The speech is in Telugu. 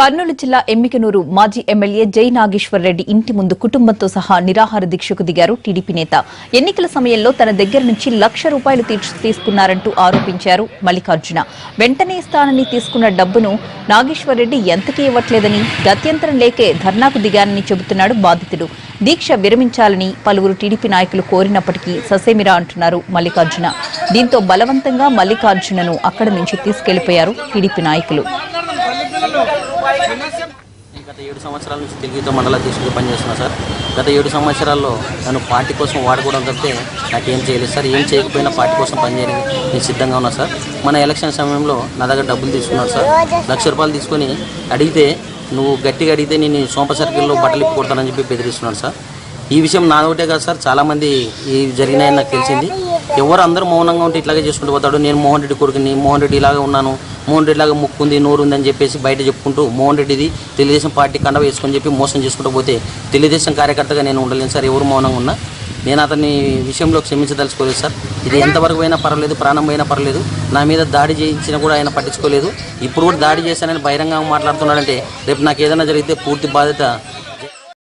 కర్నూలు జిల్లా ఎమ్మికనూరు మాజీ ఎమ్మెల్యే జై నాగేశ్వర్ రెడ్డి ఇంటి ముందు కుటుంబంతో సహా నిరాహార దీక్షకు దిగారు టీడీపీ నేత. ఎన్నికల సమయంలో తన దగ్గర నుంచి లక్ష రూపాయలు తీసుకున్నారంటూ ఆరోపించారు మల్లికార్జున. వెంటనే ఇస్తానని తీసుకున్న డబ్బును నాగేశ్వర్ రెడ్డి ఎంతకీ ఇవ్వట్లేదని గత్యంతరం లేకే ధర్నాకు దిగానని చెబుతున్నాడు బాధితుడు. దీక్ష విరమించాలని పలువురు టీడీపీ నాయకులు కోరినప్పటికీ ససేమిరా అంటున్నారు మల్లికార్జున. దీంతో బలవంతంగా మల్లికార్జునను అక్కడి నుంచి తీసుకెళ్ళిపోయారు టీడీపీ నాయకులు. గత ఏడు సంవత్సరాల నుంచి తెలుగుతో మండల అధ్యక్షుడిగా పనిచేస్తున్నా సార్. గత ఏడు సంవత్సరాల్లో నన్ను పార్టీ కోసం వాడుకోవడం తప్పితే నాకేం చేయలేదు సార్. ఏం చేయకపోయినా పార్టీ కోసం పనిచేయడానికి నేను సిద్ధంగా ఉన్నా సార్. మన ఎలక్షన్ సమయంలో నా దగ్గర డబ్బులు తీసుకున్నాడు సార్. లక్ష రూపాయలు తీసుకొని అడిగితే నువ్వు గట్టిగా అడిగితే నేను సోంప సర్కిల్లో బట్టలు ఇప్పి కొడతానని చెప్పి బెదిరిస్తున్నాడు సార్. ఈ విషయం నా ఒకటే కాదు సార్. చాలామంది ఈ జరిగినాయని నాకు తెలిసింది. ఎవరు అందరూ మౌనంగా ఉంటే ఇట్లాగే చేసుకుంటూ పోతాడు. నేను మోహన్ రెడ్డి కొడుకుని మోహన్ రెడ్డి ఇలాగే ఉన్నాను. మోహన్ రెడ్డి లాగా ముక్కు ఉంది నోరు ఉందని చెప్పేసి బయట చెప్పుకుంటూ మోహన్ రెడ్డిది తెలుగుదేశం పార్టీ కండ వేసుకొని చెప్పి మోసం చేసుకుంటూ పోతే తెలుగుదేశం కార్యకర్తగా నేను ఉండలేను సార్. ఎవరు మౌనంగా ఉన్నా నేను అతని విషయంలో క్షమించదలుచుకోలేదు సార్. ఇది ఎంతవరకు అయినా పర్వాలేదు ప్రాణం అయినా పర్వాలేదు. నా మీద దాడి చేయించినా కూడా ఆయన పట్టించుకోలేదు. ఇప్పుడు కూడా దాడి చేశానని బహిరంగంగా మాట్లాడుతున్నాడంటే రేపు నాకు ఏదైనా జరిగితే పూర్తి బాధ్యత